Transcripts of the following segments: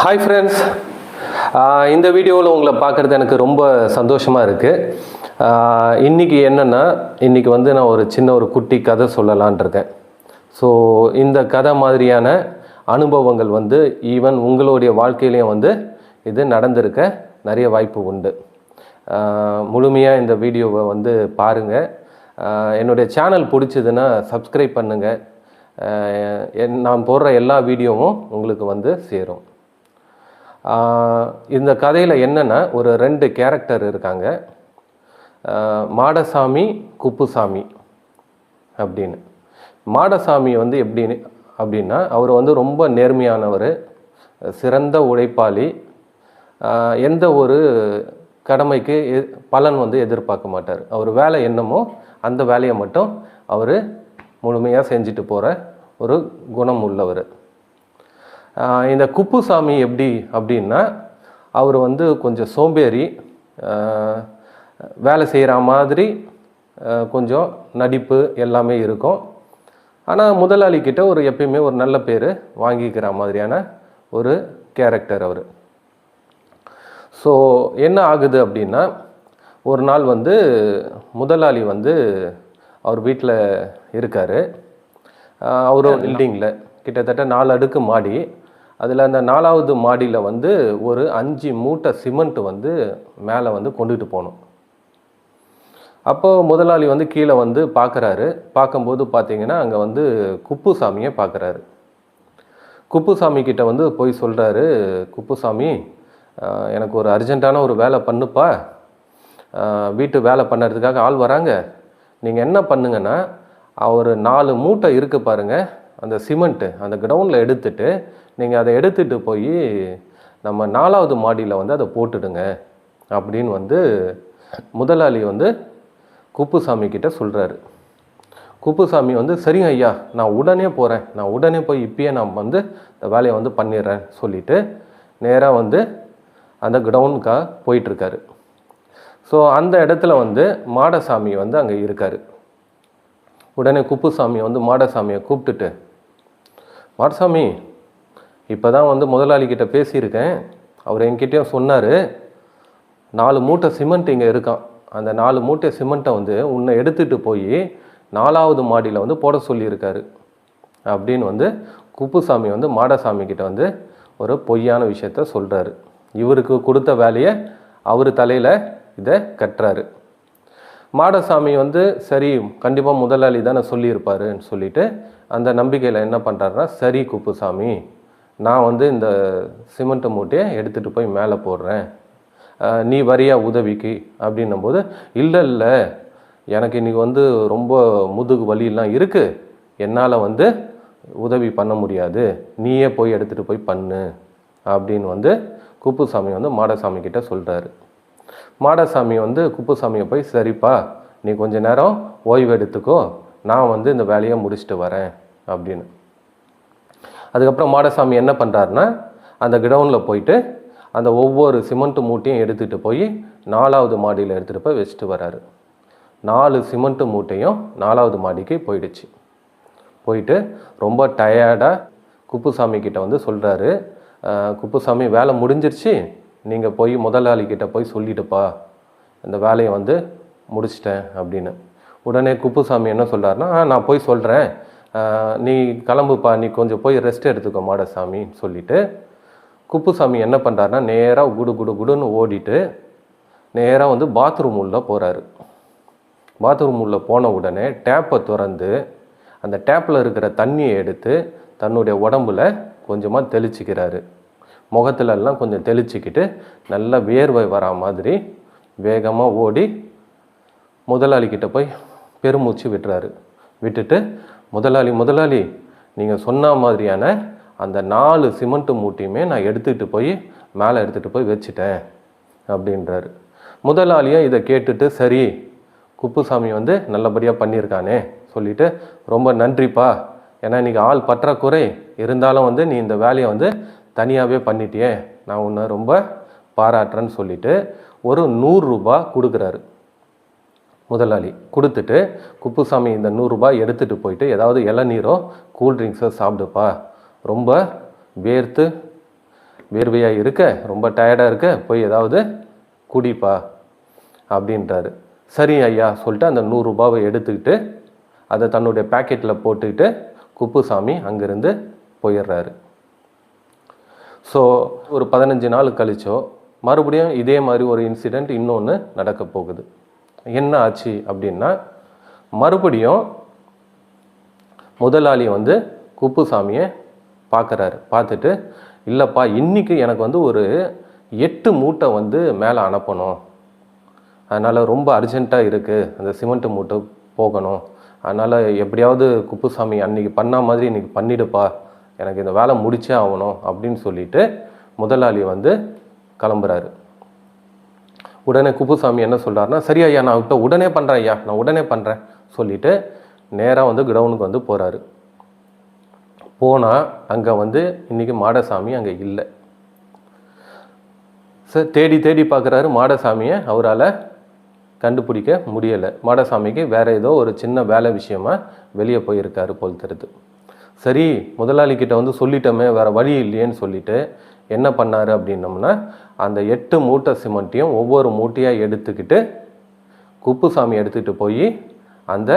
Hi friends இந்த வீடியோவில் உங்களை பார்க்குறது எனக்கு ரொம்ப சந்தோஷமாக இருக்குது இன்றைக்கி என்னென்னா இன்றைக்கி வந்து நான் ஒரு சின்ன ஒரு குட்டி கதை சொல்லலான் இருக்கேன். ஸோ இந்த கதை மாதிரியான அனுபவங்கள் வந்து ஈவன் உங்களுடைய வாழ்க்கையிலையும் வந்து இது நடந்திருக்க நிறைய வாய்ப்பு உண்டு. முழுமையாக இந்த வீடியோவை வந்து பாருங்கள் என்னுடைய சேனல் பிடிச்சதுன்னா சப்ஸ்கிரைப் பண்ணுங்கள் என்- நான் போடுற எல்லா வீடியோவும் உங்களுக்கு வந்து சேரும். இந்த கதையில் என்னென்னா ஒரு ரெண்டு கேரக்டர் இருக்காங்க. மாடசாமி குப்புசாமி அப்படின்னு. மாடசாமி வந்து எப்படின்னு அப்படின்னா அவர் வந்து ரொம்ப நேர்மையானவர் சிறந்த உழைப்பாளி எந்த ஒரு கடமைக்கு எ- பலன் வந்து எதிர்பார்க்க மாட்டார். அவர் வேலை என்னமோ அந்த வேலையை மட்டும் அவர் முழுமையாக செஞ்சுட்டு போகிற ஒரு குணம் உள்ளவர். இந்த குப்புசாமி எப்படி அப்படின்னா அவர் வந்து கொஞ்சம் சோம்பேறி வேலை செய்கிற மாதிரி கொஞ்சம் நடிப்பு எல்லாமே இருக்கும். ஆனால் முதலாளி கிட்ட ஒரு எப்பயுமே ஒரு நல்ல பேர் வாங்கிக்கிற மாதிரியான ஒரு கேரக்டர் அவர். ஸோ என்ன ஆகுது அப்படின்னா ஒரு நாள் வந்து முதலாளி வந்து அவர் வீட்டில் இருக்கார். அவரோட பில்டிங்கில் கிட்டத்தட்ட நாலு அடுக்கு மாடி. அதில் அந்த நாலாவது மாடியில் வந்து ஒரு அஞ்சு மூட்டை சிமெண்ட் வந்து மேலே வந்து கொண்டுட்டு போகணும் அப்போது முதலாளி வந்து கீழே வந்து பார்க்குறாரு பார்க்கும்போது பார்த்தீங்கன்னா அங்கே வந்து குப்புசாமியை பார்க்குறாரு குப்புசாமி கிட்ட வந்து போய் சொல்கிறாரு குப்புசாமி எனக்கு ஒரு அர்ஜெண்ட்டான ஒரு வேலை பண்ணுப்பா. வீட்டு வேலை பண்ணுறதுக்காக ஆள் வராங்க. நீங்கள் என்ன பண்ணுங்கன்னா ஒரு நாலு மூட்டை இருக்குது பாருங்கள் அந்த சிமெண்ட்டு அந்த கிரவுண்டில் எடுத்துட்டு நீங்கள் அதை எடுத்துகிட்டு போய் நம்ம நாலாவது மாடியில் வந்து அதை போட்டுடுங்க அப்படின்னு வந்து முதலாளி வந்து குப்புசாமி கிட்ட சொல்கிறாரு குப்புசாமி வந்து சரிங்க ஐயா நான் உடனே போகிறேன் நான் உடனே போய் இப்பயே நான் வந்து இந்த வேலையை வந்து பண்ணிடுறேன் சொல்லிவிட்டு நேராக வந்து அந்த கிரவுண்டுக்காக போயிட்டுருக்காரு. ஸோ அந்த இடத்துல வந்து மாடசாமி வந்து அங்கே இருக்கார். உடனே குப்புசாமி வந்து மாடசாமியை கூப்பிட்டுட்டு மாடசாமி இப்போ தான் வந்து முதலாளிக்கிட்ட பேசியிருக்கேன். அவர் என்கிட்டயும் சொன்னார் நாலு மூட்டை சிமெண்ட் இங்கே இருக்கான். அந்த நாலு மூட்டை சிமெண்ட்டை வந்து உன்னை எடுத்துகிட்டு போய் நாலாவது மாடியில் வந்து போட சொல்லியிருக்காரு. அப்படின்னு வந்து குப்புசாமி வந்து மாடசாமி கிட்ட வந்து ஒரு பொய்யான விஷயத்த சொல்கிறாரு இவருக்கு கொடுத்த வேலையை அவர் தலையில் இதை கட்டுறாரு. மாடசாமி வந்து சரி கண்டிப்பாக முதலாளி தானே சொல்லியிருப்பாருன்னு சொல்லிட்டு அந்த நம்பிக்கையில் என்ன பண்ணுறாருன்னா சரி குப்புசாமி நான் வந்து இந்த சிமெண்ட்டை மூட்டையை எடுத்துகிட்டு போய் மேலே போடுறேன். நீ வரியா உதவிக்கு? அப்படின்னும் போது இல்லை இல்லை. எனக்கு இன்றைக்கி வந்து ரொம்ப முதுகு வலியெல்லாம் இருக்குது என்னால் வந்து உதவி பண்ண முடியாது. நீயே போய் எடுத்துகிட்டு போய் பண்ணு. அப்படின்னு வந்து குப்புசாமி வந்து மாடசாமி கிட்ட சொல்கிறாரு மாடசாமி வந்து குப்புசாமியை போய் சரிப்பா நீ கொஞ்ச நேரம் ஓய்வு எடுத்துக்கோ. நான் வந்து இந்த வேலையை முடிச்சுட்டு வரேன். அப்படின்னு. அதுக்கப்புறம் மாடசாமி என்ன பண்ணுறாருன்னா அந்த கிரவுண்டில் போயிட்டு அந்த ஒவ்வொரு சிமெண்ட்டு மூட்டையும் எடுத்துகிட்டு போய் நாலாவது மாடியில் எடுத்துகிட்டு போய் வச்சுட்டு வராரு. நாலு சிமெண்ட்டு மூட்டையும் நாலாவது மாடிக்கு போயிடுச்சு. போயிட்டு ரொம்ப டயர்டாக குப்புசாமி கிட்ட வந்து சொல்கிறாரு குப்புசாமி வேலை முடிஞ்சிருச்சு. நீங்கள் போய் முதலாளிக்கிட்ட போய் சொல்லிட்டுப்பா இந்த வேலையை வந்து முடிச்சிட்டேன் அப்படின்னு. உடனே குப்புசாமி என்ன சொல்கிறாருன்னா நான் போய் சொல்கிறேன் நீ கிளம்புப்பா நீ கொஞ்சம் போய் ரெஸ்ட் எடுத்துக்கோ மாடசாமின்னு சொல்லிட்டு குப்புசாமி என்ன பண்ணுறாருன்னா நேராக குடு குடு குடுன்னு ஓடிட்டு நேராக வந்து பாத்ரூம் உள்ளே போகிறாரு பாத்ரூம் உள்ளே போன உடனே டேப்பை திறந்து அந்த டேப்பில் இருக்கிற தண்ணியை எடுத்து தன்னுடைய உடம்புல கொஞ்சமாக தெளிச்சிக்கிறாரு. முகத்துலலாம் கொஞ்சம் தெளிச்சிக்கிட்டு நல்லா வேர்வை வரா மாதிரி வேகமாக ஓடி முதலாளிக்கிட்ட போய் பெருமூச்சு விட்டுறாரு. விட்டுட்டு முதலாளி முதலாளி நீங்கள் சொன்ன மாதிரியான அந்த நாலு சிமெண்ட் மூட்டையுமே நான் எடுத்துகிட்டு போய் மேலே எடுத்துகிட்டு போய் வச்சுட்டேன் அப்படின்றாரு. முதலாளியும் இதை கேட்டுட்டு சரி குப்புசாமி வந்து நல்லபடியாக பண்ணியிருக்கானே சொல்லிட்டு ரொம்ப நன்றிப்பா. ஏன்னா இன்றைக்கி ஆள் பற்றாக்குறை. இருந்தாலும் வந்து நீ இந்த வேலையை வந்து தனியாகவே பண்ணிட்டியே. நான் உன்னை ரொம்ப பாராட்டுறேன்னு சொல்லிவிட்டு ஒரு நூறுரூபா கொடுக்குறாரு. முதலாளி கொடுத்துட்டு குப்புசாமி இந்த நூறுரூபா எடுத்துகிட்டு போயிட்டு ஏதாவது இளநீரோ கூல்ட்ரிங்க்ஸோ சாப்பிடுப்பா. ரொம்ப வேர்த்து வேர்வையாக இருக்க ரொம்ப டயர்டாக இருக்க போய் ஏதாவது குடிப்பா அப்படின்றாரு. சரி ஐயா சொல்லிட்டு அந்த நூறுரூபாவை எடுத்துக்கிட்டு அதை தன்னுடைய பேக்கெட்டில் போட்டுக்கிட்டு குப்புசாமி அங்கேருந்து போயிடுறாரு. ஸோ ஒரு பதினஞ்சு நாள் கழிச்சோ மறுபடியும் இதே மாதிரி ஒரு இன்சிடெண்ட் இன்னொன்று நடக்க போகுது. என்ன ஆச்சு அப்படின்னா மறுபடியும் முதலாளி வந்து குப்புசாமியை பார்க்குறாரு. பார்த்துட்டு இல்லைப்பா இன்னைக்கு எனக்கு வந்து ஒரு எட்டு மூட்டை வந்து மேலே அனுப்பணும். அதனால் ரொம்ப அர்ஜென்ட்டாக இருக்குது அந்த சிமெண்ட்டு மூட்டை போகணும். அதனால் எப்படியாவது குப்புசாமி அன்றைக்கி பண்ண மாதிரி இன்னைக்கு பண்ணிடுப்பா. எனக்கு இந்த வேலை முடிச்சே ஆகணும். அப்படின்னு சொல்லிட்டு முதலாளி வந்து கிளம்புறாரு. உடனே குப்புசாமி என்ன சொல்றாருன்னா சரி ஐயா நான் இப்போ உடனே பண்ணுறேன் ஐயா நான் உடனே பண்ணுறேன் சொல்லிவிட்டு நேராக வந்து கிரவுண்டுக்கு வந்து போகிறாரு போனால் அங்கே வந்து இன்னைக்கு மாடசாமி அங்கே இல்லை. சார் தேடி தேடி பார்க்குறாரு மாடசாமியை அவரால் கண்டுபிடிக்க முடியலை. மாடசாமிக்கு வேறு ஏதோ ஒரு சின்ன வேலை விஷயமா வெளியே போயிருக்காரு போல் தெரியுது. சரி முதலாளிக்கிட்ட வந்து சொல்லிட்டோமே வேறு வழி இல்லையேன்னு சொல்லிவிட்டு என்ன பண்ணார் அப்படின்னம்னா அந்த எட்டு மூட்டை சிமெண்ட்டையும் ஒவ்வொரு மூட்டையாக எடுத்துக்கிட்டு குப்புசாமி எடுத்துக்கிட்டு போய் அந்த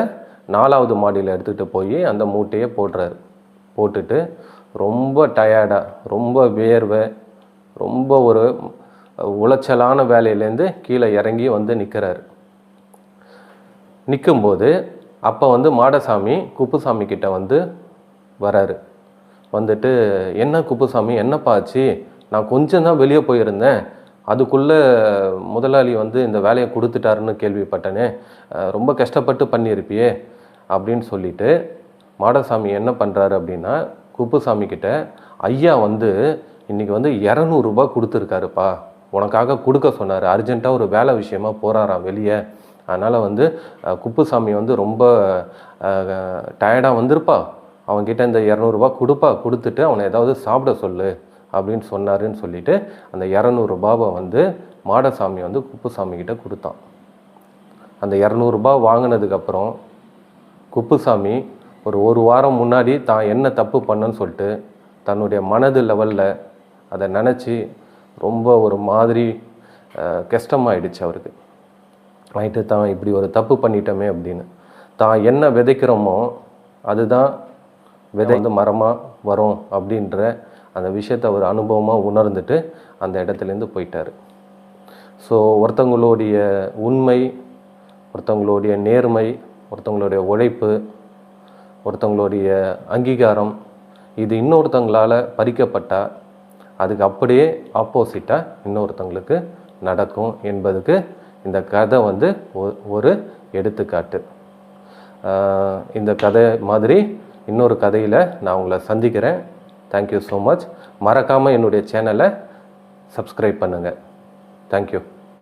நாலாவது மாடியில் எடுத்துக்கிட்டு போய் அந்த மூட்டையை போடுறாரு. போட்டுட்டு ரொம்ப டயர்டாக ரொம்ப வேர்வை ரொம்ப ஒரு உளைச்சலான வேலையிலேருந்து கீழே இறங்கி வந்து நிற்கிறாரு நிற்கும்போது அப்போ வந்து மாடசாமி குப்புசாமி கிட்ட வந்து வராரு. வந்துட்டு என்ன குப்புசாமி என்னப்பா ஆச்சு? நான் கொஞ்சம் தான் வெளியே போயிருந்தேன். அதுக்குள்ளே முதலாளி வந்து இந்த வேலையை கொடுத்துட்டாருன்னு கேள்விப்பட்டனே. ரொம்ப கஷ்டப்பட்டு பண்ணியிருப்பியே அப்படின்னு சொல்லிட்டு மாடசாமி என்ன பண்ணுறாரு அப்படின்னா குப்புசாமி கிட்ட ஐயா வந்து இன்னைக்கு வந்து இரநூறுபா கொடுத்துருக்காருப்பா. உனக்காக கொடுக்க சொன்னார். அர்ஜென்ட்டாக ஒரு வேலை விஷயமா போகிறாராம் வெளியே. அதனால் வந்து குப்புசாமி வந்து ரொம்ப டயர்டாக வந்திருப்பா. அவங்ககிட்ட இந்த இரநூறுபா கொடுப்பா கொடுத்துட்டு அவனை ஏதாவது சாப்பிட சொல்லு அப்படின்னு சொன்னாருன்னு சொல்லிட்டு அந்த இரநூறுபாவை வந்து மாடசாமி வந்து குப்புசாமி கிட்ட கொடுத்தான். அந்த இரநூறுபா வாங்கினதுக்கப்புறம் குப்புசாமி ஒரு ஒரு வாரம் முன்னாடி தான் என்ன தப்பு பண்ணேன்னு சொல்லிட்டு தன்னுடைய மனது லெவலில் அதை நினச்சி ரொம்ப ஒரு மாதிரி கஷ்டமாயிடுச்சு அவருக்கு. நைட்டு தான் இப்படி ஒரு தப்பு பண்ணிட்டோமே அப்படின்னு. தான் என்ன விதைக்கிறோமோ அதுதான் விதை வந்து மரமாக வரும் அப்படின்ற அந்த விஷயத்தை அவர் அனுபவமாக உணர்ந்துட்டு அந்த இடத்துலேருந்து போயிட்டார். ஸோ ஒருத்தவங்களுடைய உண்மை ஒருத்தவங்களுடைய நேர்மை ஒருத்தவங்களுடைய உழைப்பு ஒருத்தவங்களுடைய அங்கீகாரம் இது இன்னொருத்தவங்களால் பறிக்கப்பட்டால் அதுக்கு அப்படியே ஆப்போசிட்டாக இன்னொருத்தவங்களுக்கு நடக்கும் என்பதுக்கு இந்த கதை வந்து ஒ- ஒரு எடுத்துக்காட்டு. இந்த கதை மாதிரி இன்னொரு கதையில் நான் உங்களை சந்திக்கிறேன். தேங்க்யூ ஸோ மச் மறக்காமல் என்னுடைய சேனலை சப்ஸ்கிரைப் பண்ணுங்கள் தேங்க்யூ